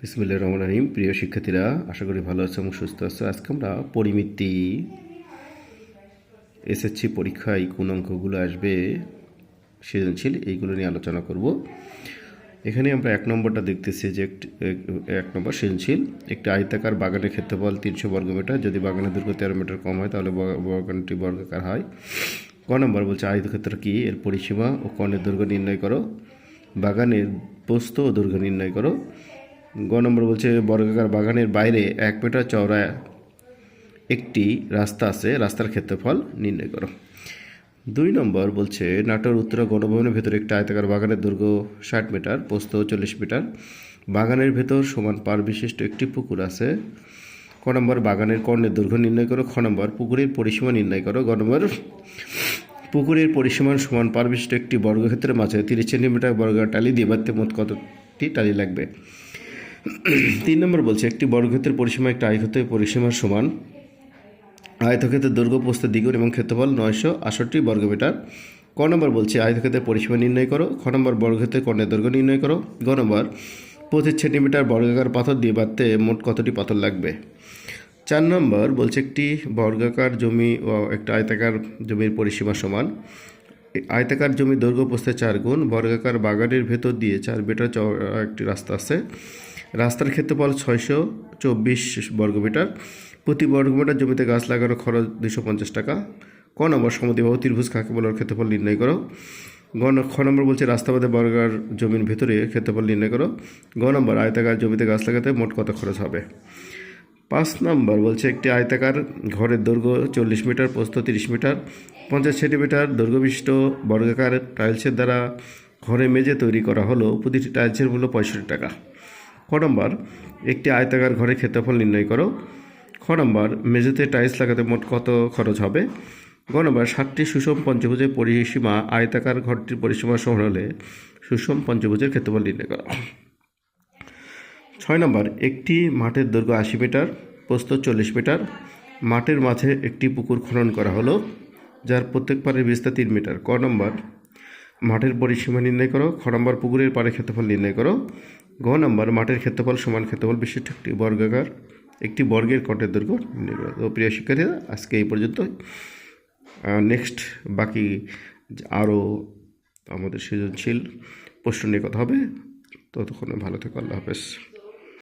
বিসমুল্লাহ রহমান রহিম। প্রিয় শিক্ষার্থীরা, আশা করি ভালো আছো এবং সুস্থ আছো। আজকে আমরা পরিমিতি এসএসসি পরীক্ষায় কোন অঙ্কগুলো আসবে সৃজনশীল এইগুলো নিয়ে আলোচনা করব। এখানে আমরা এক নম্বরটা দেখতেছি যে এক- নম্বর সৃজনশীল। একটি আয়তাকার বাগানের ক্ষেত্রফল তিনশো বর্গমিটার যদি বাগানের দৈর্ঘ্য তেরো মিটার কম হয়, তাহলে বাগানটি বর্গাকার হয়। ক নম্বর বলছে আয়তক্ষেত্র কী? এর পরিসীমা ও কর্ণের দৈর্ঘ্য নির্ণয় করো। বাগানের পোস্ত ও দৈর্ঘ্য নির্ণয় করো। গ নম্বর বলছে, বর্গাকার বাগানের বাইরে এক মিটার চওড়া একটি রাস্তা আছে, রাস্তার ক্ষেত্রফল নির্ণয় করো। দুই নম্বর বলছে, নাটোর উত্তরা গণভবনের ভেতরে একটি আয়তাকার বাগানের দৈর্ঘ্য ষাট মিটার পোস্ত চল্লিশ মিটার। বাগানের ভেতর সমান পার বিশিষ্ট একটি পুকুর আছে। ক নম্বর, বাগানের কর্ণের দৈর্ঘ্য নির্ণয় করো। খ নম্বর, পুকুরের পরিসীমা নির্ণয় করো। গ নম্বর, পুকুরের পরিসীমার সমান পার বিশিষ্ট একটি বর্গক্ষেত্রের মাঝে তিরিশ সেন্টিমিটার বর্গ টালি দিয়ে বাড়তে মোট কতটি টালি লাগবে? তিন নম্বর বলছে, একটি বর্গক্ষেত্রের পরিসীমা একটি আয়ক্ষেত্রের পরিসীমার সমান। আয়তক্ষেত্রের দৈর্ঘ্য প্রস্থ দ্বিগুণ এবং ক্ষেত্রফল নয়শো আষট্টি বর্গমিটার। ক নম্বর বলছে, আয়তক্ষেত্রের পরিসীমা নির্ণয় করো। খ নম্বর, বর্গক্ষেত্রের কর্ণের দৈর্ঘ্য নির্ণয় করো। গ নম্বর, পঁচিশ সেন্টিমিটার বর্গাকার পাথর দিয়ে বাঁধতে মোট কতটি পাথর লাগবে? চার নম্বর বলছে, একটি বর্গাকার জমি ও একটা আয়তাকার জমির পরিসীমা সমান। আয়তাকার জমির দৈর্ঘ্য প্রস্থে চার গুণ, বর্গাকার বাগানের ভেতর দিয়ে চার মিটার একটি রাস্তা আছে। রাস্তার ক্ষেত্রফল ছয়শো চব্বিশ বর্গমিটার। প্রতি বর্গমিটার জমিতে গাছ লাগানোর খরচ দুশো পঞ্চাশ টাকা। ক নম্বর সমদ্বিবাহু ত্রিভুজ কাকে বলার ক্ষেত্রফল নির্ণয় করো। গ খ নম্বর বলছে রাস্তা বাদে বর্গার জমির ভেতরে ক্ষেত্রফল নির্ণয় করো। গ নম্বর, আয়তাকার জমিতে গাছ লাগাতে মোট কত খরচ হবে? পাঁচ নম্বর বলছে একটি আয়তাকার ঘরের দৈর্ঘ্য চল্লিশ মিটার, প্রস্থ তিরিশ মিটার। পঞ্চাশ সেন্টিমিটার দৈর্ঘ্য বিশিষ্ট বর্গাকার টাইলসের দ্বারা ঘরে মেঝে তৈরি করা হলো প্রতিটি টাইলসের মূল্য পঁয়ষট্টি টাকা। নম্বর, একটি আয়তাকার ঘরের ক্ষেত্রফল নির্ণয় করো। খ নম্বর, মেঝেতে টাইলস লাগাতে মোট কত খরচ হবে? গ নম্বর, সাতটি সুষম পঞ্চভুজের পরিসীমা আয়তাকার ঘরটির পরিসীমা সমান হলে সুষম পঞ্চভুজের ক্ষেত্রফল নির্ণয় করো। ছয় নম্বর, একটি মাঠের দৈর্ঘ্য আশি মিটার, প্রস্থ চল্লিশ মিটার, মাঠের মাঝে একটি পুকুর খনন করা হলো, যার প্রত্যেক পাড়ের বিস্তার তিন মিটার। ক নম্বর, মাঠের পরিসীমা নির্ণয় করো। খ নম্বর, পুকুরের পাড়ের ক্ষেত্রফল নির্ণয় করো। গ নম্বর, মাঠের ক্ষেত্রফল সমান ক্ষেত্রফল বিশিষ্ট একটি বর্গাকার, একটি বর্গের কটের দৈর্ঘ্য নির্ণয়। তো প্রিয় শিক্ষার্থীরা, আজকে এই পর্যন্ত। নেক্সট বাকি আরও আমাদের সৃজনশীল প্রশ্ন নিয়ে কথা হবে। ততক্ষণে ভালো থেকো, আল্লাহ হাফেজ।